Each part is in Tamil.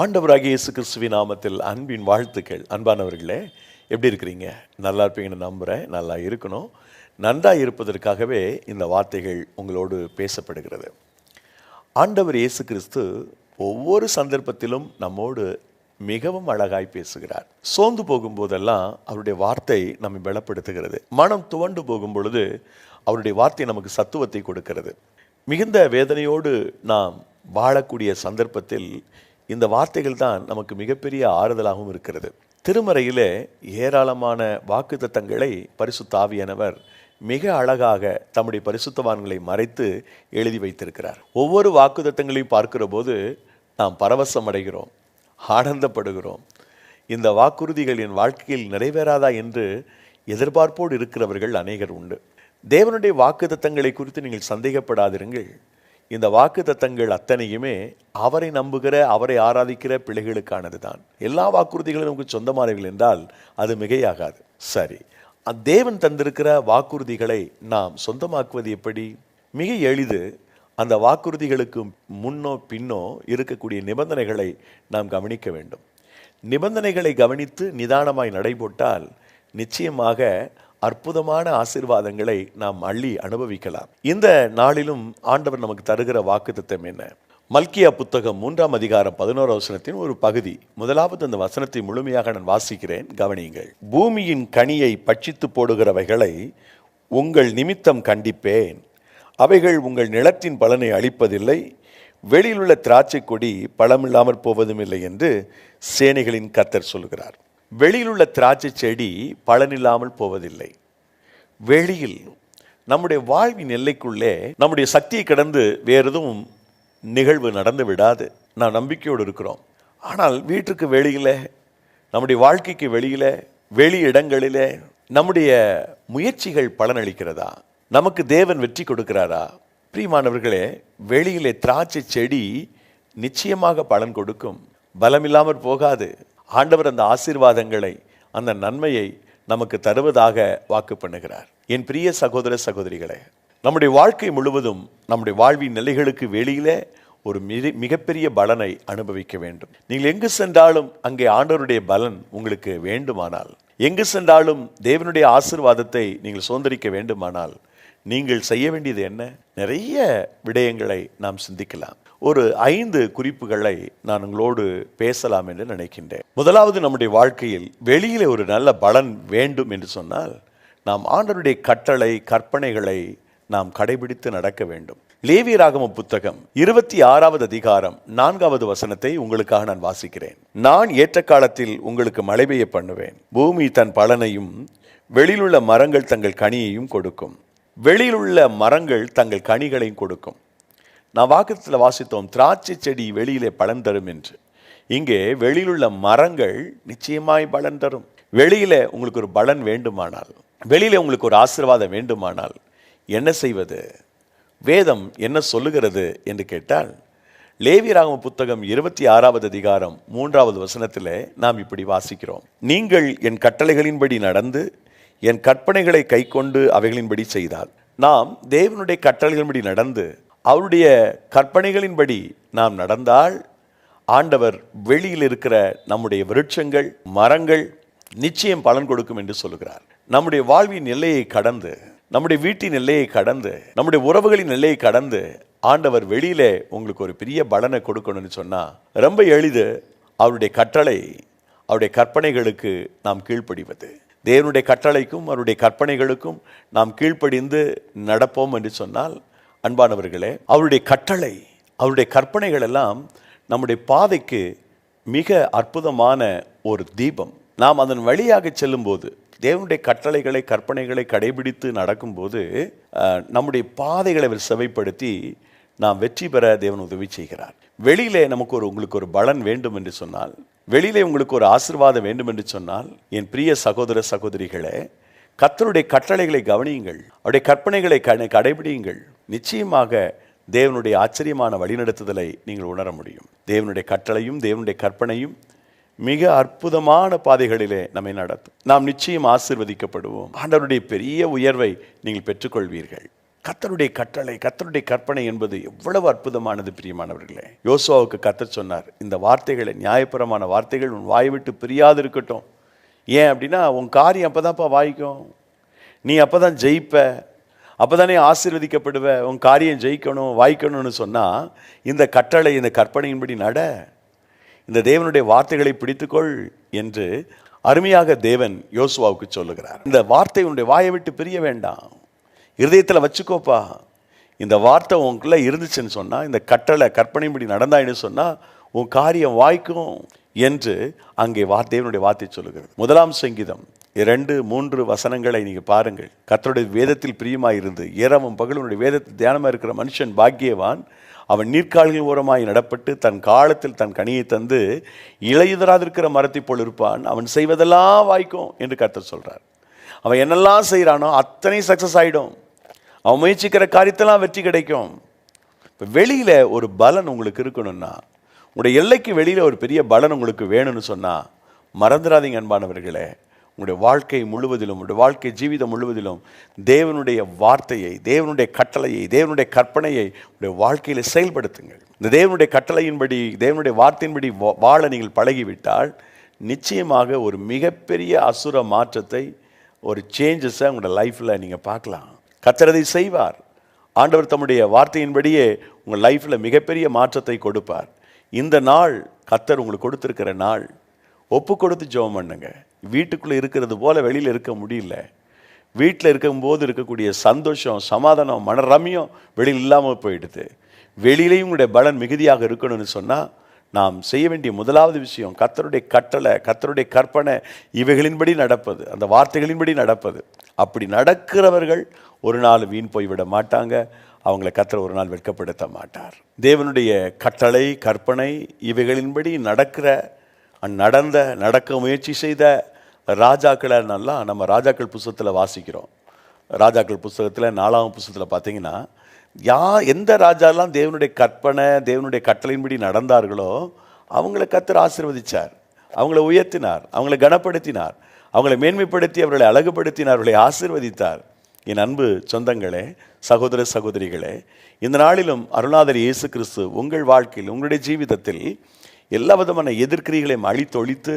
ஆண்டவராக இயேசு கிறிஸ்துவின் நாமத்தில் அன்பின் வாழ்த்துக்கள். அன்பானவர்களே எப்படி இருக்கிறீங்க? நல்லா இருப்பீங்கன்னு நம்புகிறேன் நல்லா இருக்கணும். நன்றாக இருப்பதற்காகவே இந்த வார்த்தைகள் உங்களோடு பேசப்படுகிறது. ஆண்டவர் இயேசு கிறிஸ்து ஒவ்வொரு சந்தர்ப்பத்திலும் நம்மோடு மிகவும் அழகாய் பேசுகிறார். சோர்ந்து போகும்போதெல்லாம் அவருடைய வார்த்தை நம்மை பலப்படுத்துகிறது. மனம் துவண்டு போகும் பொழுது அவருடைய வார்த்தை நமக்கு சத்துவத்தை கொடுக்கிறது. மிகுந்த வேதனையோடு நாம் வாழக்கூடிய சந்தர்ப்பத்தில் இந்த வார்த்தைகள் தான் நமக்கு மிகப்பெரிய ஆறுதலாகவும் இருக்கிறது. திருமறையிலே ஏராளமான வாக்குத்தத்தங்களை பரிசுத்தாவியனவர் மிக அழகாக தம்முடைய பரிசுத்தவான்களை மறைத்து எழுதி வைத்திருக்கிறார். ஒவ்வொரு வாக்குத்தத்தங்களையும் பார்க்கிற போது நாம் பரவசம் அடைகிறோம் ஆனந்தப்படுகிறோம். இந்த வாக்குறுதிகள் என் வாழ்க்கையில் நிறைவேறாதா என்று எதிர்பார்ப்போடு இருக்கிறவர்கள் அநேகர் உண்டு. தேவனுடைய வாக்குத்தத்தங்களை குறித்து நீங்கள் சந்தேகப்படாதிருங்கள். இந்த வாக்கு தத்தங்கள் அத்தனையுமே அவரை நம்புகிற அவரை ஆராதிக்கிற பிள்ளைகளுக்கானது தான் எல்லா வாக்குறுதிகளும் நமக்கு சொந்தமானவர்கள் என்றால் அது மிகையாகாது. சரி தேவன் தந்திருக்கிற வாக்குறுதிகளை நாம் சொந்தமாக்குவது எப்படி? மிக எளிது அந்த வாக்குறுதிகளுக்கு முன்னோ பின்னோ இருக்கக்கூடிய நிபந்தனைகளை நாம் கவனிக்க வேண்டும். நிபந்தனைகளை கவனித்து நிதானமாய் நடைபோட்டால் நிச்சயமாக அற்புதமான ஆசீர்வாதங்களை நாம் அள்ளி அனுபவிக்கலாம். இந்த நாளிலும் ஆண்டவர் நமக்கு தருகிற வாக்குத்தம் என்ன? மல்கியா புத்தகம் மூன்றாம் அதிகாரம் பதினோரு வசனத்தின் ஒரு பகுதி. முதலாவது அந்த வசனத்தை முழுமையாக நான் வாசிக்கிறேன். கவனியுங்கள். பூமியின் கனியை பட்சித்து போடுகிறவைகளை உங்கள் நிமித்தம் கண்டிப்பேன். அவைகள் உங்கள் நிலத்தின் பலனை அளிப்பதில்லை வெளியிலுள்ள திராட்சை கொடி பழமில்லாமற் போவதும் இல்லை என்று சேனைகளின் கத்தர் சொல்கிறார். வெளியிலுள்ள திராட்சை செடி பலனில்லாமல் போவதில்லை. வெளியில் நம்முடைய வாழ்வின் எல்லைக்குள்ளே நம்முடைய சக்தியை கடந்து வேறு எதுவும் நிகழ்வு நடந்து விடாது. நான் நம்பிக்கையோடு இருக்கிறோம். ஆனால் வீட்டுக்கு வெளியில நம்முடைய வாழ்க்கைக்கு வெளியில் வெளி இடங்களிலே நம்முடைய முயற்சிகள் பலனளிக்கிறதா? நமக்கு தேவன் வெற்றி கொடுக்கிறாரா? பிரியமானவர்களே வெளியிலே திராட்சை செடி நிச்சயமாக பலன் கொடுக்கும். பலமில்லாமல் போகாது. ஆண்டவர் அந்த ஆசீர்வாதங்களை அந்த நன்மையை நமக்கு தருவதாக வாக்கு பண்ணுகிறார். என் பிரிய சகோதர சகோதரிகளே நம்முடைய வாழ்க்கை முழுவதும் நம்முடைய வாழ்வின் நிலைகளுக்கு வெளியிலே ஒரு மிக மிகப்பெரிய பலனை அனுபவிக்க வேண்டும். நீங்கள் எங்கு சென்றாலும் அங்கே ஆண்டவருடைய பலன் உங்களுக்கு வேண்டுமானால் எங்கு சென்றாலும் தேவனுடைய ஆசீர்வாதத்தை நீங்கள் சுதந்திரிக்க வேண்டுமானால் நீங்கள் செய்ய வேண்டியது என்ன? நிறைய விடயங்களை நாம் சிந்திக்கலாம். ஒரு ஐந்து குறிப்புகளை நான் உங்களோடு பேசலாம் என்று நினைக்கின்றேன். முதலாவது நம்முடைய வாழ்க்கையில் வெளியிலே ஒரு நல்ல பலன் வேண்டும் என்று சொன்னால் நாம் ஆண்டவருடைய கட்டளை கற்பனைகளை நாம் கடைபிடித்து நடக்க வேண்டும். லேவியராகம புத்தகம் இருபத்தி ஆறாவது அதிகாரம் நான்காவது வசனத்தை உங்களுக்காக நான் வாசிக்கிறேன். நான் ஏற்ற காலத்தில் உங்களுக்கு மழை பெய்ய பண்ணுவேன். பூமி தன் பலனையும் வெளியிலுள்ள மரங்கள் தங்கள் கனியையும் கொடுக்கும். வெளியிலுள்ள மரங்கள் தங்கள் கனிகளையும் கொடுக்கும். நான் வாக்கத்தில் வாசித்தோம் திராட்சை செடி வெளியிலே பலன் தரும் என்று. இங்கே வெளியிலுள்ள மரங்கள் நிச்சயமாய் பலன் தரும். வெளியில் உங்களுக்கு ஒரு பலன் வேண்டுமானால் வெளியில உங்களுக்கு ஒரு ஆசீர்வாதம் வேண்டுமானால் என்ன செய்வது? வேதம் என்ன சொல்லுகிறது என்று கேட்டால் லேவியராகம புத்தகம் இருபத்தி ஆறாவது அதிகாரம் மூன்றாவது வசனத்திலே நாம் இப்படி வாசிக்கிறோம். நீங்கள் என் கட்டளைகளின்படி நடந்து என் கற்பனைகளை கைக்கொண்டு அவைகளின்படி செய்தால் நாம் தேவனுடைய கட்டளைகளின்படி நடந்து அவருடைய கற்பனைகளின்படி நாம் நடந்தால் ஆண்டவர் வெளியில் இருக்கிற நம்முடைய விருட்சங்கள் மரங்கள் நிச்சயம் பலன் கொடுக்கும் என்று சொல்லுகிறார். நம்முடைய வாழ்வின் எல்லையை கடந்து நம்முடைய வீட்டின் எல்லையை கடந்து நம்முடைய உறவுகளின் எல்லையை கடந்து ஆண்டவர் வெளியிலே உங்களுக்கு ஒரு பெரிய பலனை கொடுக்கணும்னு சொன்னால் ரொம்ப எளிது. அவருடைய கட்டளை அவருடைய கற்பனைகளுக்கு நாம் கீழ்ப்படிவது. தேவனுடைய கட்டளைக்கும் அவருடைய கற்பனைகளுக்கும் நாம் கீழ்ப்படிந்து நடப்போம் என்று சொன்னால் அன்பானவர்களே அவருடைய கட்டளை அவருடைய கற்பனைகள் எல்லாம் நம்முடைய பாதைக்கு மிக அற்புதமான ஒரு தீபம். நாம் அதன் வழியாக செல்லும்போது தேவனுடைய கட்டளைகளை கற்பனைகளை கடைபிடித்து நடக்கும்போது நம்முடைய பாதைகளை அவர் செவைப்படுத்தி நாம் வெற்றி பெற தேவன் உதவி செய்கிறார். வெளியிலே நமக்கு ஒரு உங்களுக்கு ஒரு பலன் வேண்டும் என்று சொன்னால் வெளியிலே உங்களுக்கு ஒரு ஆசீர்வாதம் வேண்டும் என்று சொன்னால் என் பிரிய சகோதர சகோதரிகளே கத்தருடைய கட்டளைகளை கவனியுங்கள் அவருடைய கற்பனைகளை கடைபிடியுங்கள். நிச்சயமாக தேவனுடைய ஆச்சரியமான வழிநடத்துதலை நீங்கள் உணர முடியும். தேவனுடைய கட்டளையும் தேவனுடைய கற்பனையும் மிக அற்புதமான பாதைகளிலே நம்மை நடத்தும். நாம் நிச்சயம் ஆசிர்வதிக்கப்படுவோம். ஆண்டவருடைய பெரிய உயர்வை நீங்கள் பெற்றுக்கொள்வீர்கள். கத்தருடைய கட்டளை கத்தருடைய கற்பனை என்பது எவ்வளவு அற்புதமானது பிரியமானவர்களே. யோசுவாவுக்கு கத்தர் சொன்னார் இந்த வார்த்தைகளை நியாயபுரமான வார்த்தைகள் உன் வாய் விட்டு பிரியாது இருக்கட்டும் ஏன் அப்படின்னா உன் காரியம் அப்பதான்ப்பா வாய்க்கும். நீ அப்போ தான் ஜெயிப்ப. அப்பதானே ஆசீர்வதிக்கப்படுவ உன் காரியம் ஜெயிக்கணும் வாய்க்கணும்னு சொன்னால் இந்த கட்டளை இந்த கற்பனையின்படி நட. இந்த தேவனுடைய வார்த்தைகளை பிடித்துக்கொள் என்று அருமையாக தேவன் யோசுவாவுக்கு சொல்லுகிறார். இந்த வார்த்தை உன்னுடைய வாயை விட்டு பிரிய வேண்டாம். இருதயத்தில் வச்சுக்கோப்பா. இந்த வார்த்தை உனக்குள்ள இருந்துச்சுன்னு சொன்னால் இந்த கட்டளை கற்பனைப்படி நடந்தாயின்னு சொன்னால் உன் காரியம் வாய்க்கும் என்று அங்கே வா வார்த்தை சொல்லுகிறது. முதலாம் சங்கீதம் இரண்டு மூன்று வசனங்களை நீங்கள் பாருங்கள். கத்தருடைய வேதத்தில் பிரியமாக இருந்து இரவும் பகலுடைய வேதத்தில் தியானமாக இருக்கிற மனுஷன் பாக்கியவான். அவன் நீர்க்கால்கள் ஓரமாய் நடப்பட்டு தன் காலத்தில் தன் கனியை தந்து இளையுதராதிருக்கிற மரத்தை போல் இருப்பான். அவன் செய்வதெல்லாம் வாய்க்கும் என்று கர்த்தர் சொல்கிறார் அவன் என்னெல்லாம் செய்கிறானோ அத்தனை சக்ஸஸ் ஆகிடும் அவன் முயற்சிக்கிற காரியத்தெல்லாம் வெற்றி கிடைக்கும். இப்போ வெளியில் ஒரு பலன் உங்களுக்கு இருக்கணும்னா உங்களுடைய எல்லைக்கு வெளியில் ஒரு பெரிய பலன் உங்களுக்கு வேணும்னு சொன்னால் மறந்துடாதீங்க அன்பானவர்களே. உங்களுடைய வாழ்க்கை முழுவதிலும் உங்களுடைய வாழ்க்கை ஜீவிதம் முழுவதிலும் தேவனுடைய வார்த்தையை தேவனுடைய கட்டளையை தேவனுடைய கற்பனையை உங்களுடைய வாழ்க்கையில் செயல்படுத்துங்கள். இந்த தேவனுடைய கட்டளையின்படி தேவனுடைய வார்த்தையின்படி வாழ நீங்கள் பழகிவிட்டால் நிச்சயமாக ஒரு மிகப்பெரிய அசுர மாற்றத்தை ஒரு சேஞ்சஸை உங்களோட லைஃப்பில் நீங்கள் பார்க்கலாம். கத்தரதை செய்வார். ஆண்டவர் தம்முடைய வார்த்தையின்படியே உங்கள் லைஃப்பில் மிகப்பெரிய மாற்றத்தை கொடுப்பார். இந்த நாள் கத்தர் உங்களுக்கு கொடுத்துருக்கிற நாள். ஒப்பு கொடுத்து ஜெபம் பண்ணுங்கள் வீட்டுக்குள்ளே இருக்கிறது போல வெளியில் இருக்க முடியல. வீட்டில் இருக்கும்போது இருக்கக்கூடிய சந்தோஷம் சமாதானம் மனரமியம் வெளியில் இல்லாமல் போயிடுது. வெளியிலையும் உங்களுடைய பலன் மிகுதியாக இருக்கணும்னு சொன்னால் நாம் செய்ய வேண்டிய முதலாவது விஷயம் கத்தருடைய கட்டளை கத்தருடைய கற்பனை இவைகளின்படி நடப்பது அந்த வார்த்தைகளின்படி நடப்பது. அப்படி நடக்கிறவர்கள் ஒரு நாள் வீண் போய்விட மாட்டாங்க. அவங்கள கத்தர் ஒரு நாள் வெட்கப்படுத்த மாட்டார். தேவனுடைய கட்டளை கற்பனை இவைகளின்படி நடக்கிற நடந்த நடக்க முயற்சி செய்த ராஜாக்களை நல்லா நம்ம ராஜாக்கள் புஸ்தகத்தில் வாசிக்கிறோம். ராஜாக்கள் புஸ்தகத்தில் நாலாம் புஸ்தகத்தில் பார்த்தீங்கன்னா யா எந்த ராஜாலாம் தேவனுடைய கற்பனை தேவனுடைய கட்டளையின்படி நடந்தார்களோ அவங்கள கத்தர் ஆசிர்வதித்தார் அவங்கள உயர்த்தினார் அவங்கள கனப்படுத்தினார் அவங்களை மேன்மைப்படுத்தி அவர்களை அழகுபடுத்தினார் அவர்களை ஆசீர்வதித்தார். என் அன்பு சொந்தங்களே சகோதர சகோதரிகளே இந்த நாளிலும் அருணாதர் இயேசு கிறிஸ்து உங்கள் வாழ்க்கையில் உங்களுடைய ஜீவிதத்தில் எல்லா விதமான எதிர்க்கிரிகளையும் அழித்தொழித்து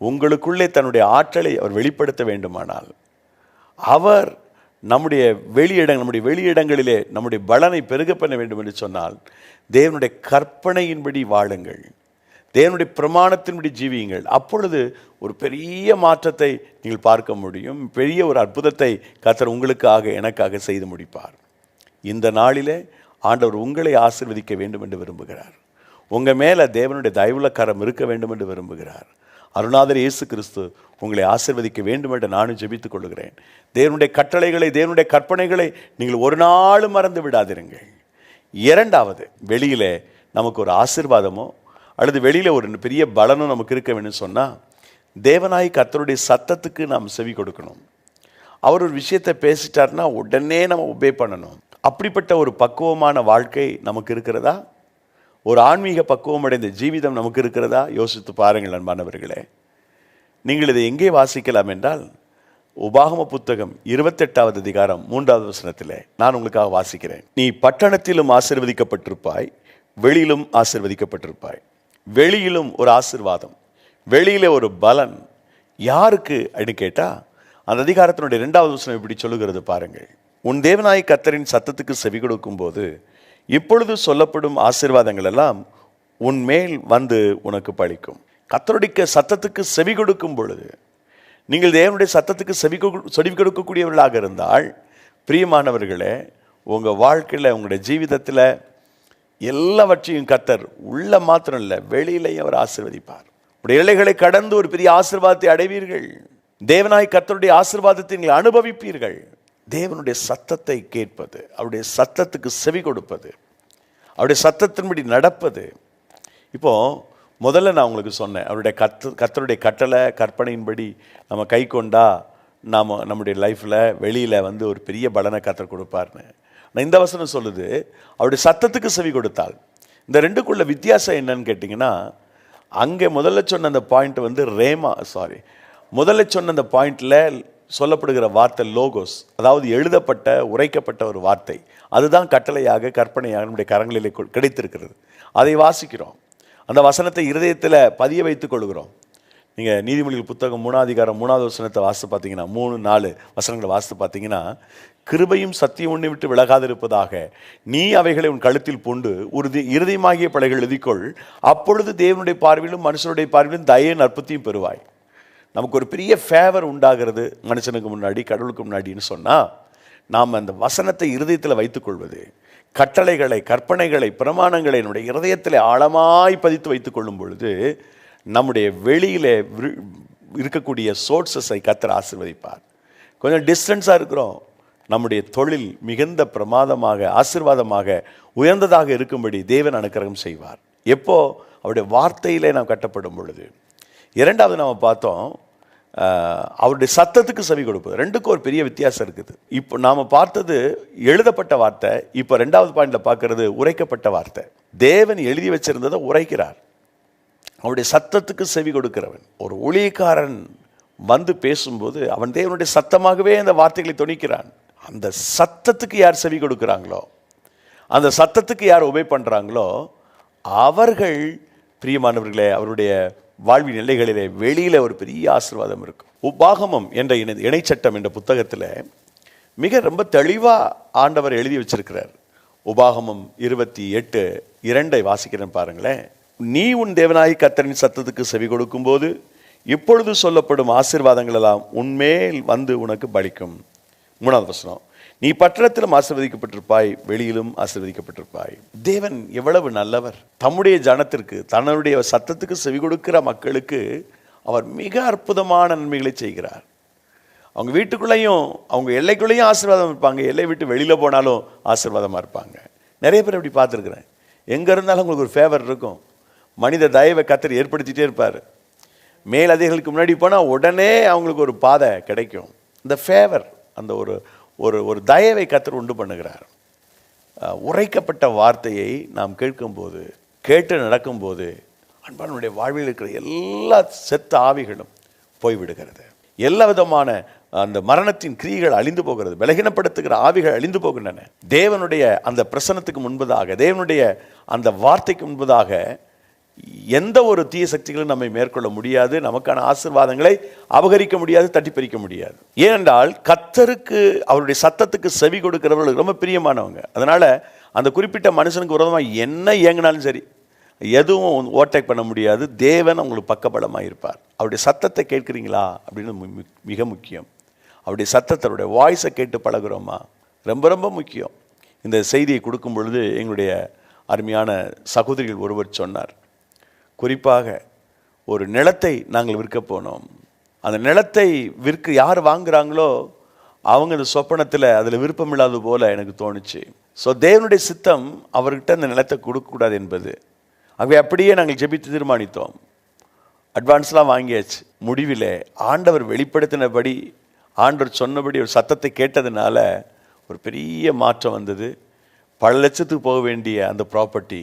உங்களுக்குள்ளே தன்னுடைய ஆற்றலை அவர் வெளிப்படுத்த வேண்டுமானால் அவர் நம்முடைய வெளியிடங்கள் நம்முடைய வெளியிடங்களிலே நம்முடைய பலனை பெருக பண்ண வேண்டும் என்று சொன்னால் தேவனுடைய கற்பனையின்படி வாழுங்கள். தேவனுடைய பிரமாணத்தின்படி ஜீவியுங்கள். அப்பொழுது ஒரு பெரிய மாற்றத்தை நீங்கள் பார்க்க முடியும். பெரிய ஒரு அற்புதத்தை கத்தர் உங்களுக்காக எனக்காக செய்து முடிப்பார். இந்த நாளிலே ஆண்டவர் உங்களை ஆசிர்வதிக்க வேண்டும் என்று விரும்புகிறார். உங்கள் மேலே தேவனுடைய தயவுலக்காரம் இருக்க வேண்டும் என்று விரும்புகிறார். அருணாதர் இயேசு கிறிஸ்து உங்களை ஆசீர்வதிக்க வேண்டும் என்று நானும் ஜெபித்துக் கொள்கிறேன். தேவனுடைய கட்டளைகளை தேவனுடைய கற்பனைகளை நீங்கள் ஒரு நாளும் மறந்து விடாதிருங்கள். இரண்டாவது வெளியில் நமக்கு ஒரு ஆசீர்வாதமோ அல்லது வெளியில் ஒரு பெரிய பலனும் நமக்கு இருக்க வேணும்னு சொன்னால் தேவனாய் கர்த்தருடைய சத்தத்துக்கு நாம் செவி கொடுக்கணும். அவர் ஒரு விஷயத்தை பேசிட்டார்னா உடனே நம்ம ஒபே பண்ணணும். அப்படிப்பட்ட ஒரு பக்குவமான வாழ்க்கை நமக்கு இருக்கிறதா? ஒரு ஆன்மீக பக்குவம் அடைந்த ஜீவிதம் நமக்கு இருக்கிறதா? யோசித்து பாருங்கள் அன்பானவர்களே. நீங்கள் இதை எங்கே வாசிக்கலாம் என்றால் உபாகம புத்தகம் இருபத்தெட்டாவது அதிகாரம் மூன்றாவது வசனத்திலே நான் உங்களுக்காக வாசிக்கிறேன். நீ பட்டணத்திலும் ஆசிர்வதிக்கப்பட்டிருப்பாய் வெளியிலும் ஆசிர்வதிக்கப்பட்டிருப்பாய். வெளியிலும் ஒரு ஆசீர்வாதம் வெளியில ஒரு பலன். யாருக்கு அப்படின்னு கேட்டால் அந்த அதிகாரத்தினுடைய இரண்டாவது வசனம் இப்படி சொல்லுகிறது பாருங்கள். உன் தேவநாயக கத்தரின் சத்தத்துக்கு செவி கொடுக்கும்போது இப்பொழுது சொல்லப்படும் ஆசீர்வாதங்கள் எல்லாம் உன் மேல் வந்து உனக்கு பழிக்கும். கத்தருடைய சத்தத்துக்கு செவி கொடுக்கும் பொழுது நீங்கள் தேவனுடைய சத்தத்துக்கு செவி கொடு- செவி கொடுக்கக்கூடியவர்களாக இருந்தால் பிரியமானவர்களே உங்கள் வாழ்க்கையில் உங்களுடைய ஜீவிதத்தில் எல்லாவற்றையும் கத்தர் உள்ள மாத்திரம் இல்லை வெளியிலையும் அவர் ஆசிர்வதிப்பார். உடைய இலைகளை கடந்து ஒரு பெரிய ஆசிர்வாதத்தை அடைவீர்கள். தேவனாய் கத்தருடைய ஆசிர்வாதத்தை நீங்கள் அனுபவிப்பீர்கள். தேவனுடைய சத்தத்தை கேட்பது அவருடைய சத்தத்துக்கு செவி கொடுப்பது அவருடைய சத்தத்தின்படி நடப்பது. இப்போது முதல்ல நான் உங்களுக்கு சொன்னேன் அவருடைய கத்து கத்தருடைய கட்டளை கற்பனையின்படி நம்ம கை கொண்டா நாம் நம்முடைய லைஃப்பில் வெளியில் வந்து ஒரு பெரிய பலனை கத்தர் கொடுப்பார்னு. நான் இந்த வசனம் சொல்லுது அவருடைய சத்தத்துக்கு செவி கொடுத்தாள் இந்த ரெண்டுக்குள்ள வித்தியாசம் என்னன்னு கேட்டிங்கன்னா அங்கே முதல்ல சொன்ன அந்த பாயிண்ட் வந்து ரேமா சாரி முதல்ல சொன்ன அந்த பாயிண்டில் சொல்லப்படுகிற வார்த்தை லோகோஸ் அதாவது எழுதப்பட்ட உரைக்கப்பட்ட ஒரு வார்த்தை. அதுதான் கட்டளையாக கற்பனையாக நம்முடைய கரங்களிலே கிடைத்திருக்கிறது. அதை வாசிக்கிறோம். அந்த வசனத்தை இருதயத்தில் பதிய வைத்துக் கொள்கிறோம். நீங்கள் நீதிமொழிகள் புத்தகம் மூணாதிகாரம் மூணாவது வசனத்தை வாசித்து பார்த்தீங்கன்னா மூணு நாலு வசனங்களை வாசித்து பார்த்தீங்கன்னா கிருபையும் சத்தியம் உன்னை விட்டு விலகாதிருப்பதாக நீ அவைகளை உன் கழுத்தில் பூண்டு உறுதி இருதயமாகிய பலைகள் எழுதிக்கொள். அப்பொழுது தேவனுடைய பார்வையிலும் மனுஷனுடைய பார்வையிலும் தய நற்பத்தையும் பெறுவாய். நமக்கு ஒரு பெரிய ஃபேவர் உண்டாகிறது மனுஷனுக்கு முன்னாடி கடவுளுக்கு முன்னாடின்னு சொன்னால் நாம் அந்த வசனத்தை இருதயத்தில் வைத்துக்கொள்வது கட்டளைகளை கற்பனைகளை பிரமாணங்களை என்னுடைய இருதயத்தில் ஆழமாய் பதித்து வைத்து கொள்ளும் பொழுது நம்முடைய வெளியில் விரு- இருக்கக்கூடிய சோர்ஸஸை கத்தர் ஆசிர்வதிப்பார். கொஞ்சம் டிஸ்டன்ஸாக இருக்கிறோம். நம்முடைய தொழில் மிகுந்த பிரமாதமாக ஆசீர்வாதமாக உயர்ந்ததாக இருக்கும்படி தேவன் அனுக்கிரகம் செய்வார். எப்போ? அவருடைய வார்த்தையிலே நாம் கட்டப்படும் பொழுது. இரண்டாவது நாம் பார்த்தோம் அவருடைய சத்தத்துக்கு செவி கொடுப்பது. ரெண்டுக்கும் ஒரு பெரிய வித்தியாசம் இருக்குது. இப்போ நாம் பார்த்தது எழுதப்பட்ட வார்த்தை இப்போ ரெண்டாவது பாயிண்டில் பார்க்கறது உரைக்கப்பட்ட வார்த்தை. தேவன் எழுதி வச்சிருந்ததை உரைக்கிறார். அவருடைய சத்தத்துக்கு செவி கொடுக்கிறவன். ஒரு ஊழியக்காரன் வந்து பேசும்போது அவன் தேவனுடைய சத்தமாகவே அந்த வார்த்தைகளை துணிக்கிறான் அந்த சத்தத்துக்கு யார் செவி கொடுக்குறாங்களோ அந்த சத்தத்துக்கு யார் உபை பண்ணுறாங்களோ அவர்கள் பிரியமானவர்களே அவருடைய வாழ்வின் எல்லைகளிலே வெளியில் ஒரு பெரிய ஆசீர்வாதம் இருக்கும் உபாகமம் என்ற இணை இணைச்சட்டம் என்ற புத்தகத்தில் மிக ரொம்ப தெளிவாக ஆண்டவர் எழுதி வச்சிருக்கிறார். உபாகமம் இருபத்தி எட்டு இரண்டை வாசிக்கிறேன் பாருங்களேன். நீ உன் தேவனாகி கத்தரின் சத்தத்துக்கு செவி கொடுக்கும்போது இப்பொழுது சொல்லப்படும் ஆசீர்வாதங்கள் எல்லாம் உன்மேல் வந்து உனக்கு பலிக்கும். மூணாவது வசனம். நீ பட்டணத்திலும் ஆசிர்வதிக்கப்பட்டிருப்பாய் வெளியிலும் ஆசிர்வதிக்கப்பட்டிருப்பாய். தேவன் எவ்வளவு நல்லவர். தம்முடைய ஜனத்திற்கு தன்னுடைய சத்தத்துக்கு செவி கொடுக்கிற மக்களுக்கு அவர் மிக அற்புதமான நன்மைகளை செய்கிறார். அவங்க வீட்டுக்குள்ளேயும் அவங்க எல்லைக்குள்ளேயும் ஆசீர்வாதம் இருப்பாங்க. எல்லை விட்டு வெளியில் போனாலும் ஆசீர்வாதமாக இருப்பாங்க. நிறைய பேர் இப்படி பார்த்துருக்குறேன். எங்கே இருந்தாலும் உங்களுக்கு ஒரு ஃபேவர் இருக்கும். மனித தயவை கத்தர் ஏற்படுத்திட்டே இருப்பார். மேலதிகளுக்கு முன்னாடி போனால் உடனே அவங்களுக்கு ஒரு பாதை கிடைக்கும். இந்த ஃபேவர் அந்த ஒரு ஒரு ஒரு தயவை கத்தர் உண்டு பண்ணுகிறார். உரைக்கப்பட்ட வார்த்தையை நாம் கேட்கும்போது கேட்டு நடக்கும்போது அன்பானுடைய வாழ்வில் இருக்கிற எல்லா செத்த ஆவிகளும் போய்விடுகிறது. எல்லா விதமான அந்த மரணத்தின் கிரியைகள் அழிந்து போகிறது பலகீனப்படுத்துகிற ஆவிகள் அழிந்து போகின்றன. தேவனுடைய அந்த பிரசனத்துக்கு முன்பதாக தேவனுடைய அந்த வார்த்தைக்கு முன்பதாக எந்த ஒரு தீய சக்திகளும் நம்மை மேற்கொள்ள முடியாது. நமக்கான ஆசீர்வாதங்களை அபகரிக்க முடியாது தட்டி பறிக்க முடியாது. ஏனென்றால் கத்தருக்கு அவருடைய சத்தத்துக்கு செவி கொடுக்கிறவர்கள் ரொம்ப பிரியமானவங்க. அதனால் அந்த குறிப்பிட்ட மனுஷனுக்கு விரோதமாக என்ன இயங்கினாலும் சரி எதுவும் ஓட்டை பண்ண முடியாது. தேவன் உங்களுக்கு பக்கபலமாக இருப்பார். அவருடைய சத்தத்தை கேட்குறீங்களா அப்படின்னு மிக முக்கியம். அவருடைய சத்தத்தருடைய வாய்ஸை கேட்டு பழகுறோமா? ரொம்ப ரொம்ப முக்கியம். இந்த செய்தியை கொடுக்கும் பொழுது எங்களுடைய அருமையான சகோதரிகள் ஒருவர் சொன்னார். குறிப்பாக ஒரு நிலத்தை நாங்கள் விற்க போனோம். அந்த நிலத்தை விற்க யார் வாங்குகிறாங்களோ அவங்க இந்த சொப்பனத்தில் அதில் விருப்பம் இல்லாதது போல எனக்கு தோணுச்சு. ஸோ தேவனுடைய சித்தம் அவர்கிட்ட அந்த நிலத்தை கொடுக்கக்கூடாது என்பது. அவை அப்படியே நாங்கள் ஜெபித்து தீர்மானித்தோம். அட்வான்ஸ்லாம் வாங்கியாச்சு. முடிவில் ஆண்டவர் வெளிப்படுத்தினபடி ஆண்டவர் சொன்னபடி ஒரு சத்தத்தை கேட்டதுனால ஒரு பெரிய மாற்றம் வந்தது. பல லட்சத்துக்கு போக வேண்டிய அந்த ப்ராப்பர்ட்டி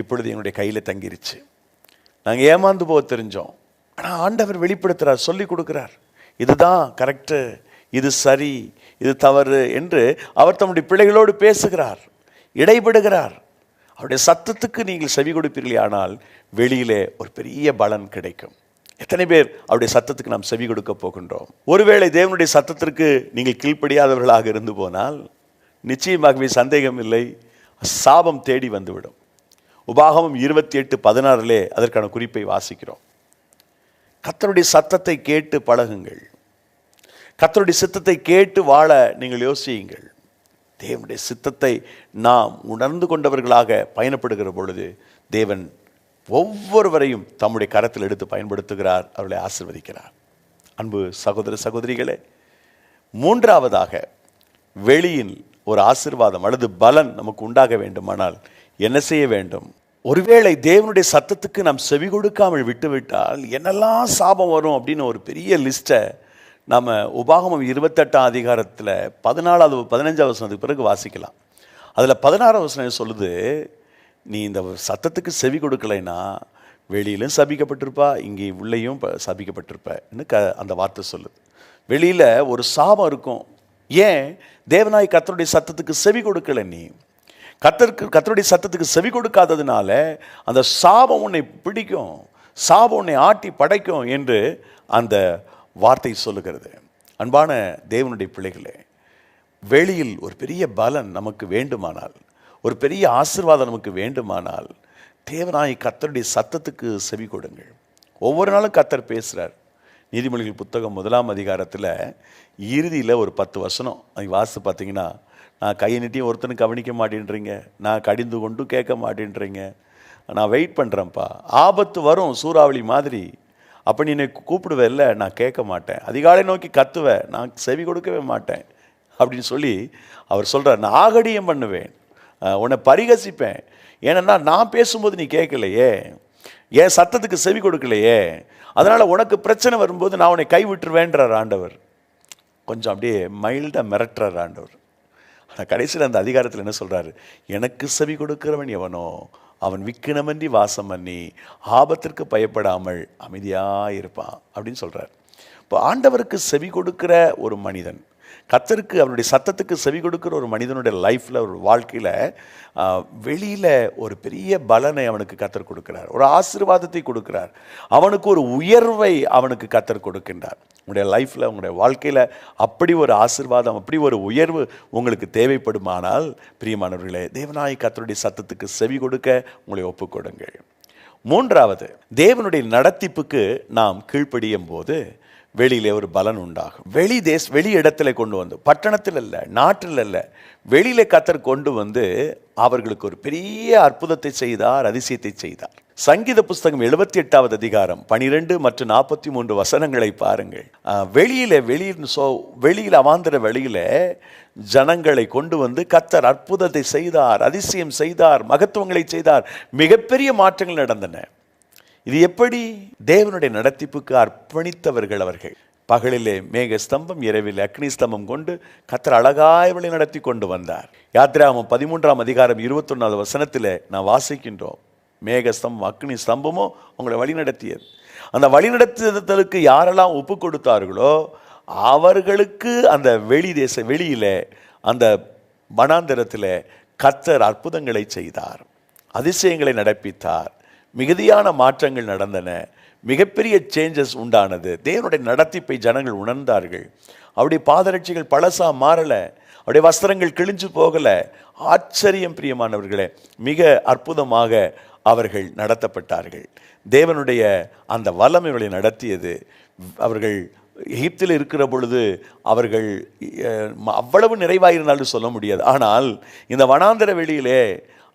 இப்பொழுது என்னுடைய கையில் தங்கிருச்சு. நாங்கள் ஏமாந்து போக தெரிஞ்சோம். ஆனால் ஆண்டவர் வெளிப்படுத்துகிறார் சொல்லி கொடுக்குறார். இதுதான் கரெக்டு இது சரி இது தவறு என்று அவர் தம்முடைய பிள்ளைகளோடு பேசுகிறார் இடைபடுகிறார். அவருடைய சத்தத்துக்கு நீங்கள் செவி கொடுப்பீர்களே ஆனால் வெளியிலே ஒரு பெரிய பலன் கிடைக்கும். எத்தனை பேர் அவருடைய சத்தத்துக்கு நாம் செவி கொடுக்க போகின்றோம்? ஒருவேளை தேவனுடைய சத்தத்திற்கு நீங்கள் கீழ்ப்படியாதவர்களாக இருந்து போனால் நிச்சயமாகவே சந்தேகம் இல்லை சாபம் தேடி வந்துவிடும். உபாகமம் இருபத்தி எட்டு பதினாறுலே அதற்கான குறிப்பை வாசிக்கிறோம். கத்தருடைய சத்தத்தை கேட்டு பழகுங்கள். கத்தருடைய சித்தத்தை கேட்டு வாழ நீங்கள் யோசியுங்கள். தேவனுடைய சித்தத்தை நாம் உணர்ந்து கொண்டவர்களாக பயணப்படுகிற பொழுது தேவன் ஒவ்வொருவரையும் தம்முடைய கரத்தில் எடுத்து பயன்படுத்துகிறார் அவர்களை ஆசிர்வதிக்கிறார். அன்பு சகோதர சகோதரிகளே மூன்றாவதாக வெளியில் ஒரு ஆசிர்வாதம் அல்லது பலன் நமக்கு உண்டாக வேண்டுமானால் என்ன செய்ய வேண்டும்? ஒருவேளை தேவனுடைய சத்தத்துக்கு நாம் செவி கொடுக்காமல் விட்டுவிட்டால் என்னெல்லாம் சாபம் வரும் அப்படின்னு ஒரு பெரிய லிஸ்ட்டை நம்ம உபாகமம் இருபத்தெட்டாம் அதிகாரத்தில் பதினாலாவது பதினஞ்சாவது வசனத்துக்கு பிறகு வாசிக்கலாம். அதில் பதினாறாவது வசனம் சொல்லுது நீ இந்த சத்தத்துக்கு செவி கொடுக்கலைன்னா வெளியிலும் சபிக்கப்பட்டிருப்பா இங்கே உள்ளேயும் ப- சபிக்கப்பட்டிருப்பன்னு க அந்த வார்த்தை சொல்லுது. வெளியில் ஒரு சாபம் இருக்கும். ஏன்? தேவநாய் கத்தருடைய சத்தத்துக்கு செவி கொடுக்கல நீ. கத்தருக்கு கத்தருடைய சத்தத்துக்கு செவி கொடுக்காததுனால அந்த சாபம் உன்னை பிடிக்கும் சாபம் உன்னை ஆட்டி படைக்கும் என்று அந்த வார்த்தை சொல்லுகிறது. அன்பான தேவனுடைய பிள்ளைகளே வெளியில் ஒரு பெரிய பலன் நமக்கு வேண்டுமானால் ஒரு பெரிய ஆசீர்வாதம் நமக்கு வேண்டுமானால் தேவனாய் கத்தருடைய சத்தத்துக்கு செவி கொடுங்கள். ஒவ்வொரு நாளும் கத்தர் பேசுகிறார் நீதிமொழிகள் புத்தகம் முதலாம் அதிகாரத்தில் இறுதியில் ஒரு பத்து வசனம் அது வாசித்து பார்த்தீங்கன்னா நான் கையை நீட்டியும் ஒருத்தனும் கவனிக்க மாட்டேன்றீங்க. நான் கடிந்து கொண்டும் கேட்க மாட்டேன்றீங்க. நான் வெயிட் பண்ணுறேன்ப்பா ஆபத்து வரும் சூறாவளி மாதிரி. அப்போ நீ என்னை கூப்பிடுவேல்ல நான் கேட்க மாட்டேன். அதிகாலை நோக்கி கத்துவேன் நான் செவி கொடுக்கவே மாட்டேன். அப்படின்னு சொல்லி அவர் சொல்கிறார் நான் ஆகடியம் பண்ணுவேன். உன்னை பரிகசிப்பேன். ஏன்னா நான் பேசும்போது நீ கேட்கலையே. என் சத்தத்துக்கு செவி கொடுக்கலையே. அதனால் உனக்கு பிரச்சனை வரும்போது நான் உன்னை கைவிட்டுருவேன்றார் ஆண்டவர். கொஞ்சம் அப்படியே மைல்டாக மிரட்டுறார் ஆண்டவர். ஆனால் கடைசியில் அந்த அதிகாரத்தில் என்ன சொல்கிறாரு எனக்கு செவி கொடுக்கிறவன் எவனோ அவன் விக்கினமன்றி வாசம் பண்ணி ஆபத்திற்கு பயப்படாமல் அமைதியாக இருப்பான். அப்படின்னு சொல்கிறார் இப்போ ஆண்டவருக்கு செவி கொடுக்கிற ஒரு மனிதன் கத்தருக்கு அவருடைய சத்தத்துக்கு செவி கொடுக்குற ஒரு மனிதனுடைய லைஃப்பில் ஒரு வாழ்க்கையில் வெளியில் ஒரு பெரிய பலனை அவனுக்கு கத்தர் கொடுக்கிறார். ஒரு ஆசீர்வாதத்தை கொடுக்கிறார். அவனுக்கு ஒரு உயர்வை அவனுக்கு கத்தர் கொடுக்கின்றார். உங்களுடைய லைஃப்பில் உங்களுடைய வாழ்க்கையில் அப்படி ஒரு ஆசிர்வாதம் அப்படி ஒரு உயர்வு உங்களுக்கு தேவைப்படுமானால் பிரியமானவர்களே தேவநாய கத்தருடைய சத்தத்துக்கு செவி கொடுக்க உங்களை ஒப்புக்கொடுங்கள். மூன்றாவது தேவனுடைய நடத்திப்புக்கு நாம் கீழ்ப்படியும் போது வெளியிலே ஒரு பலன் உண்டாகும். வெளி தேஸ் வெளி இடத்துல கொண்டு வந்து பட்டணத்தில் அல்ல நாட்டில் அல்ல வெளியில கத்தர் கொண்டு வந்து அவர்களுக்கு ஒரு பெரிய அற்புதத்தை செய்தார் அதிசயத்தை செய்தார். சங்கீத புஸ்தகம் எழுபத்தி எட்டாவது அதிகாரம் பனிரெண்டு மற்றும் நாற்பத்தி மூன்று வசனங்களை பாருங்கள். வெளியில் வெளியில வெளியில் சோ வெளியில் அவாந்திர வெளியில ஜனங்களை கொண்டு வந்து கத்தர் அற்புதத்தை செய்தார் அதிசயம் செய்தார் மகத்துவங்களை செய்தார். மிகப்பெரிய மாற்றங்கள் நடந்தன. இது எப்படி? தேவனுடைய நடத்திப்புக்கு அர்ப்பணித்தவர்கள் அவர்கள். பகலிலே மேக ஸ்தம்பம் இரவில் அக்னி ஸ்தம்பம் கொண்டு கத்தர் அழகாய் வழி நடத்தி கொண்டு வந்தார். யாத்ராமம் பதிமூன்றாம் அதிகாரம் இருபத்தொன்னாவது வசனத்தில் நான் வாசிக்கின்றோம். மேக ஸ்தம்பம் அக்னி ஸ்தம்பமும் உங்களை வழி நடத்தியது அந்த வழிநடத்துதலுக்கு யாரெல்லாம் ஒப்பு கொடுத்தார்களோ அவர்களுக்கு அந்த வெளி தேச வெளியில் அந்த வனாந்தரத்தில் கத்தர் அற்புதங்களை செய்தார். அதிசயங்களை நடப்பித்தார். மிகுதியான மாற்றங்கள் நடந்தன. மிகப்பெரிய சேஞ்சஸ் உண்டானது. தேவனுடைய நடத்திப்பை ஜனங்கள் உணர்ந்தார்கள். அவருடைய பாதரட்சிகள் பழசாக மாறலை. அவருடைய வஸ்திரங்கள் கிழிஞ்சு போகலை. ஆச்சரியம் பிரியமானவர்களே மிக அற்புதமாக அவர்கள் நடத்தப்பட்டார்கள். தேவனுடைய அந்த வல்லம் இவர்களை நடத்தியது. அவர்கள் எகிப்தில் இருக்கிற பொழுது அவர்கள் அவ்வளவு நிறைவாயிருந்தாலும் சொல்ல முடியாது. ஆனால் இந்த வனாந்தர வெளியிலே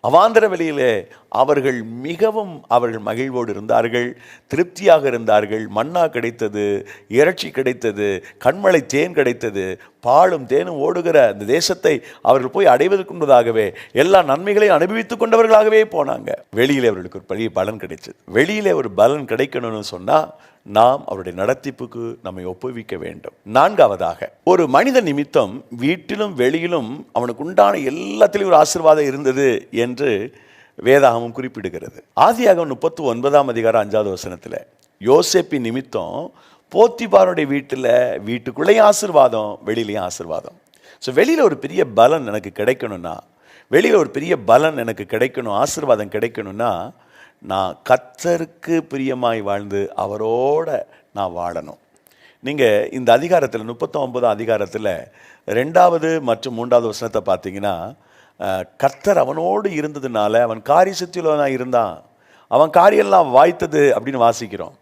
அவாந்தர வெளியிலே அவர்கள் மிகவும் அவர்கள் மகிழ்வோடு இருந்தார்கள் திருப்தியாக இருந்தார்கள். மன்னா கிடைத்தது இறைச்சி கிடைத்தது கண்மலை தேன் கிடைத்தது பாலும் தேனும் ஓடுகிற அந்த தேசத்தை அவர்கள் போய் அடைவதற்குன்றதாகவே எல்லா நன்மைகளையும் அனுபவித்துக் கொண்டவர்களாகவே போனாங்க. வெளியிலே அவர்களுக்கு ஒரு பெரிய பலன் கிடைச்சது. வெளியிலே ஒரு பலன் கிடைக்கணும்னு சொன்னா நாம் அவருடைய நடத்திப்புக்கு நம்மை ஒப்புவிக்க வேண்டும். நான்காவதாக ஒரு மனித நிமித்தம் வீட்டிலும் வெளியிலும் அவனுக்கு உண்டான எல்லாத்திலையும் ஒரு ஆசீர்வாதம் இருந்தது என்று வேதாகமும் குறிப்பிடுகிறது. ஆதியாகம் முப்பத்தி ஒன்பதாம் அதிகாரம் அஞ்சாவது வசனத்தில் யோசேப்பி நிமித்தம் போத்திபாருடைய வீட்டில் வீட்டுக்குள்ளேயும் ஆசீர்வாதம் வெளியிலையும் ஆசிர்வாதம். ஸோ வெளியில் ஒரு பெரிய பலன் எனக்கு கிடைக்கணும்னா வெளியில் ஒரு பெரிய பலன் எனக்கு கிடைக்கணும் ஆசீர்வாதம் கிடைக்கணும்னா நான் கத்தருக்கு பிரியமாய் வாழ்ந்து அவரோட நான் வாழணும். நீங்கள் இந்த அதிகாரத்தில் முப்பத்தொன்பதாம் அதிகாரத்தில் ரெண்டாவது மற்றும் மூன்றாவது வசனத்தை பார்த்தீங்கன்னா கர்த்தர் அவனோடு இருந்ததுனால அவன் காரிய சுத்தியுள்ளவனாக இருந்தான். அவன் காரியெல்லாம் வாய்த்தது அப்படின்னு வாசிக்கிறோம்.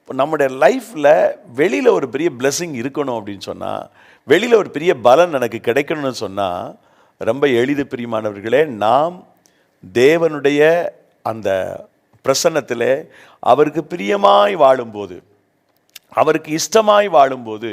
இப்போ நம்முடைய லைஃப்பில் வெளியில் ஒரு பெரிய பிளெஸ்ஸிங் இருக்கணும் அப்படின்னு சொன்னால் வெளியில் ஒரு பெரிய பலன் எனக்கு கிடைக்கணும்னு சொன்னால் ரொம்ப எளிது பிரியமானவர்களே நாம் தேவனுடைய அந்த பிரசன்னத்தில் அவருக்கு பிரியமாய் வாழும்போது அவருக்கு இஷ்டமாய் வாழும்போது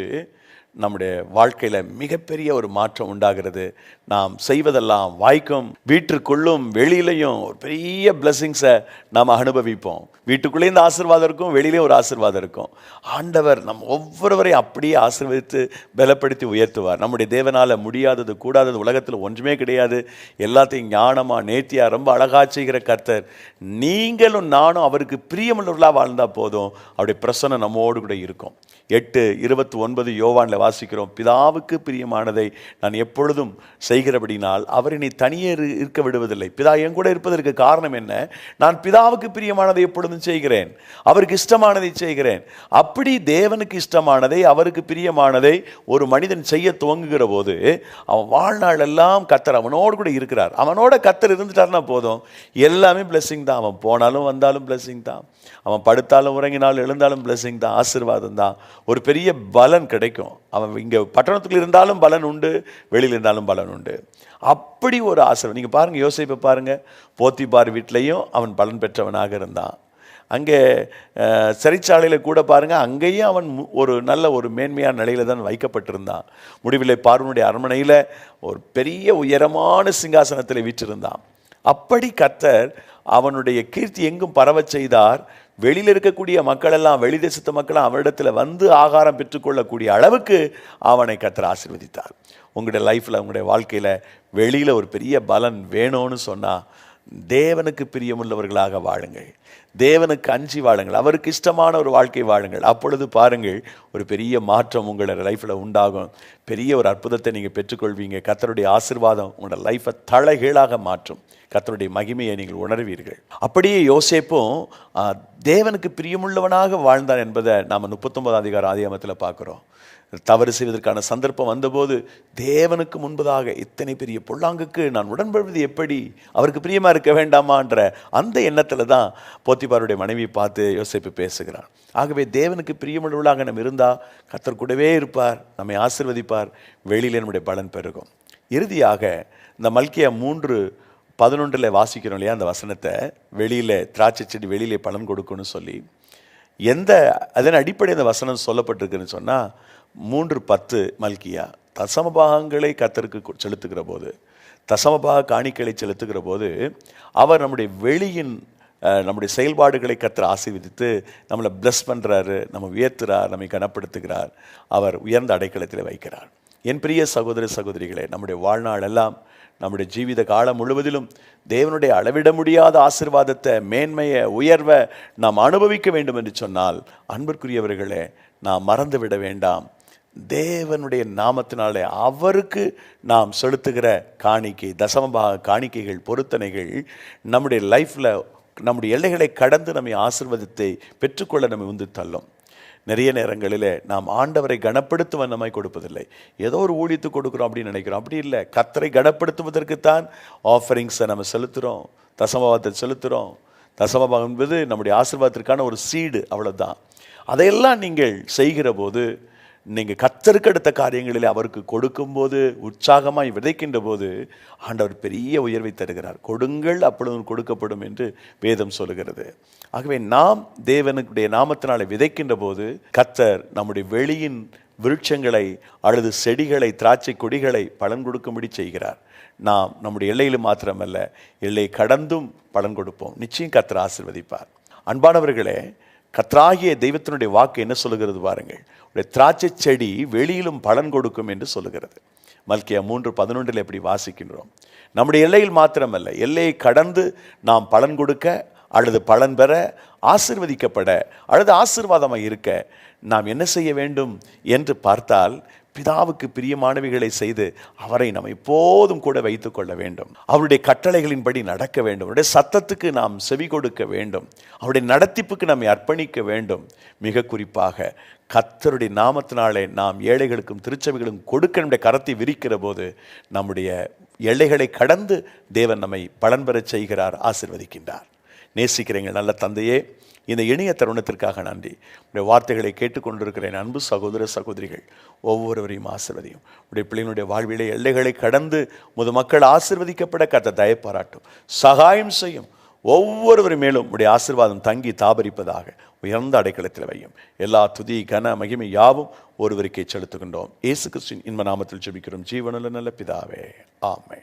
நம்முடைய வாழ்க்கையில் மிகப்பெரிய ஒரு மாற்றம் உண்டாகிறது. நாம் செய்வதெல்லாம் வாய்க்கும் வீட்டிற்குள்ளும் வெளியிலையும் ஒரு பெரிய பிளெஸிங்ஸை நாம் அனுபவிப்போம். வீட்டுக்குள்ளே இந்த ஆசீர்வாதம் இருக்கும் வெளியிலே ஒரு ஆசீர்வாதம் இருக்கும். ஆண்டவர் நம் ஒவ்வொருவரையும் அப்படியே ஆசீர்வதித்து பலப்படுத்தி உயர்த்துவார். நம்முடைய தேவனால் முடியாதது கூடாதது உலகத்தில் ஒன்றுமே கிடையாது. எல்லாத்தையும் ஞானமாக நேர்த்தியாக ரொம்ப அழகா செய்கிற கர்த்தர். நீங்களும் நானும் அவருக்கு பிரியமுள்ளவர்களாக வாழ்ந்தால் போதும். அவருடைய பிரசன்னம் நம்மோடு கூட இருக்கும். எட்டு இருபத்தி ஒன்பது யோவானில் வாசிக்கிறோம். பிதாவுக்கு பிரியமானதை நான் எப்பொழுதும் செய்கிறபடினால் அவர் என்னை தனியே இரு- இருக்க விடுவதில்லை. பிதா என் கூட இருப்பதற்கு காரணம் என்ன? நான் பிதாவுக்கு பிரியமானதை எப்பொழுதும் செய்கிறேன். அவருக்கு இஷ்டமானதை செய்கிறேன். அப்படி தேவனுக்கு இஷ்டமானதை அவருக்கு பிரியமானதை ஒரு மனிதன் செய்ய துவங்குகிற போது அவன் வாழ்நாள் எல்லாம் கத்தர் அவனோடு கூட இருக்கிறார். அவனோட கத்தர் இருந்துட்டார்னா போதும். எல்லாமே blessing தான். அவன் போனாலும் வந்தாலும் blessing தான். அவன் படுத்தாலும் உறங்கினாலும் எழுந்தாலும் blessing தான். ஆசீர்வாதம் தான். ஒரு பெரிய பலன் கிடைக்கும். அவன் இங்கே பட்டணத்துக்குள்ள இருந்தாலும் பலன் உண்டு வெளியில் இருந்தாலும் பலன் உண்டு. அப்படி ஒரு ஆசீர்வாதம். நீங்கள் பாருங்கள் யோசிப்பை பாருங்கள் போத்திபார் வீட்லேயும் அவன் பலன் பெற்றவனாக இருந்தான். அங்கே சிறைச்சாலையில் கூட பாருங்கள் அங்கேயும் அவன் ஒரு நல்ல ஒரு மேன்மையான நிலையில் தான் வைக்கப்பட்டிருந்தான். முடிவில் பார்வனுடைய அரண்மனையில் ஒரு பெரிய உயரமான சிங்காசனத்தில் வீற்றிருந்தான். அப்படி கத்தர் அவனுடைய கீர்த்தி எங்கும் பரவச் செய்தார். வெளியில் இருக்கக்கூடிய மக்களெல்லாம் வெளி தேசத்து மக்கள் அவனிடத்தில் வந்து ஆகாரம் பெற்றுக்கொள்ளக்கூடிய அளவுக்கு அவனை கத்தர் ஆசீர்வதித்தார். உங்களுடைய லைஃப்பில் உங்களுடைய வாழ்க்கையில் வெளியில் ஒரு பெரிய பலன் வேணும்னு சொன்னால் தேவனுக்கு பிரியமுள்ளவர்களாக வாழுங்கள். தேவனுக்கு அஞ்சி வாழுங்கள். அவருக்கு இஷ்டமான ஒரு வாழ்க்கை வாழுங்கள். அப்பொழுது பாருங்கள் ஒரு பெரிய மாற்றம் உங்களோட லைஃப்பில் உண்டாகும். பெரிய ஒரு அற்புதத்தை நீங்கள் பெற்றுக்கொள்வீங்க. கத்தருடைய ஆசீர்வாதம் உங்களோட லைஃப்பை தலைகீழாக மாற்றும். கத்தருடைய மகிமையை நீங்கள் உணர்வீர்கள். அப்படியே யோசேப்பும் தேவனுக்கு பிரியமுள்ளவனாக வாழ்ந்தான் என்பதை நாம் முப்பத்தொன்பதாம் அதிகார ஆதியாமத்தில் பார்க்குறோம். தவறு செய்வதற்கான சந்தர்ப்பம் வந்தபோது தேவனுக்கு முன்பதாக இத்தனை பெரிய பொல்லாங்குக்கு நான் உடன்படுவது எப்படி? அவருக்கு பிரியமா இருக்க வேண்டாமான்ற அந்த எண்ணத்தில் தான் போத்திபாருடைய மனைவி பார்த்து யோசிப்பு பேசுகிறார் ஆகவே தேவனுக்கு பிரியமுள்ளவர்களாக நம்ம இருந்தா கத்தர் கூடவே இருப்பார் நம்மை ஆசிர்வதிப்பார் வெளியில் நம்முடைய பலன் பெருகும். இறுதியாக இந்த மல்கியா மூன்று பதினொன்றில் வாசிக்கிறோம் இல்லையா அந்த வசனத்தை? வெளியில திராட்சை செடி வெளியிலே பலன் கொடுக்கணும்னு சொல்லி. எந்த அதன் அடிப்படை அந்த வசனம் சொல்லப்பட்டிருக்குன்னு சொன்னால் மூன்று பத்து மல்கியா தசமபாகங்களை கத்தருக்கு செலுத்துகிற போது தசமபாக காணிக்கைகளை செலுத்துகிற போது அவர் நம்முடைய வெளியின் நம்முடைய செயல்பாடுகளை கத்தர் ஆசீர்வதித்து நம்மளை பிளஸ் பண்ணுறாரு நம்ம உயர்த்துறார் நம்மை கனப்படுத்துகிறார் அவர் உயர்ந்த அடைக்கலத்தில் வைக்கிறார். என் பிரிய சகோதர சகோதரிகளே நம்முடைய வாழ்நாள் எல்லாம் நம்முடைய ஜீவித காலம் முழுவதிலும் தேவனுடைய அளவிட முடியாத ஆசீர்வாதத்தை மேன்மையை உயர்வை நாம் அனுபவிக்க வேண்டும் என்று சொன்னால் அன்பிற்குரியவர்களே நாம் மறந்து விட வேண்டாம். தேவனுடைய நாமத்தினாலே அவருக்கு நாம் செலுத்துகிற காணிக்கை தசமபாக காணிக்கைகள் பொருத்தனைகள் நம்முடைய லைஃப்பில் நம்முடைய எல்லைகளை கடந்து நம்மை ஆசீர்வாதத்தை பெற்றுக்கொள்ள நம்மை வந்து தள்ளும். நிறைய நேரங்களில் நாம் ஆண்டவரை கனப்படுத்துவ நம்மை கொடுப்பதில்லை. ஏதோ ஒரு ஊழித்து கொடுக்குறோம் அப்படின்னு நினைக்கிறோம். அப்படி இல்லை. கத்தரை கனப்படுத்துவதற்குத்தான் ஆஃபரிங்ஸை நம்ம செலுத்துகிறோம் தசமபாவத்தை செலுத்துகிறோம் தசமபாகம் என்பது நம்முடைய ஆசிர்வாதத்திற்கான ஒரு சீடு அவ்வளோதான் அதையெல்லாம் நீங்கள் செய்கிற போது நீங்கள் கத்தருக்கு அடுத்த காரியங்களில் அவருக்கு கொடுக்கும்போது உற்சாகமாய் விதைக்கின்ற போது ஆண்டவர் பெரிய உயர்வை தருகிறார். கொடுங்கள் அப்பொழுது கொடுக்கப்படும் என்று வேதம் சொல்லுகிறது. ஆகவே நாம் தேவனுடைய நாமத்தினாலே விதைக்கின்ற போது கத்தர் நம்முடைய வெளியின் விருட்சங்களை அல்லது செடிகளை திராட்சை கொடிகளை பலன் கொடுக்கும்படி செய்கிறார். நாம் நம்முடைய எல்லையில் மாத்திரமல்ல எல்லை கடந்தும் பலன் கொடுப்போம். நிச்சயம் கத்தர் ஆசிர்வதிப்பார். அன்பானவர்களே கத்ராகிய தெய்வத்தினுடைய வாக்கு என்ன சொல்லுகிறது பாருங்கள். உடைய திராட்சை செடி வெளியிலும் பலன் கொடுக்கும் என்று சொல்லுகிறது. மல்கியா மூன்று பதினொன்றில் எப்படி வாசிக்கின்றோம்? நம்முடைய எல்லையில் மாத்திரமல்ல எல்லையை கடந்து நாம் பலன் கொடுக்க அல்லது பலன் பெற ஆசிர்வதிக்கப்பட அல்லது ஆசீர்வாதமாக இருக்க நாம் என்ன செய்ய வேண்டும்? என்று பார்த்தால் பிதாவுக்கு பிரியமானவைகளை செய்து அவரை நாம் எப்போதும் கூட வைத்துக் கொள்ள வேண்டும். அவருடைய கட்டளைகளின்படி நடக்க வேண்டும். அவருடைய சத்தத்துக்கு நாம் செவி கொடுக்க வேண்டும். அவருடைய நடத்திப்புக்கு நம்மை அர்ப்பணிக்க வேண்டும். மிக குறிப்பாக கத்தருடைய நாமத்தினாலே நாம் ஏழைகளுக்கும் திருச்சபைகளும் கொடுக்க நம்முடைய கரத்தை விரிக்கிற போது நம்முடைய எல்லைகளை கடந்து தேவன் நம்மை பலன் பெறச் செய்கிறார் ஆசிர்வதிக்கின்றார். நேசிக்கிறீங்க நல்ல தந்தையே இந்த இணைய தருணத்திற்காக நன்றி. உடைய வார்த்தைகளை கேட்டுக்கொண்டிருக்கிறேன் அன்பு சகோதர சகோதரிகள். ஒவ்வொருவரையும் ஆசிர்வதியும். உடைய பிள்ளைகளுடைய வாழ்விலே எல்லைகளை கடந்து முது மக்கள் ஆசிர்வதிக்கப்பட கத்த தயப்பாராட்டும் சகாயம் செய்யும். ஒவ்வொருவர் மேலும் உடைய ஆசீர்வாதம் தங்கி தாபரிப்பதாக உயர்ந்த அடைக்கலத்தில் வையும். எல்லா துதி கன மகிமை யாவும் ஒருவருக்கே செலுத்துகின்றோம். இயேசு கிறிஸ்டின் இன்ப நாமத்தில் ஜெபிக்கிறோம். ஜீவனில் நல்ல பிதாவே. ஆமை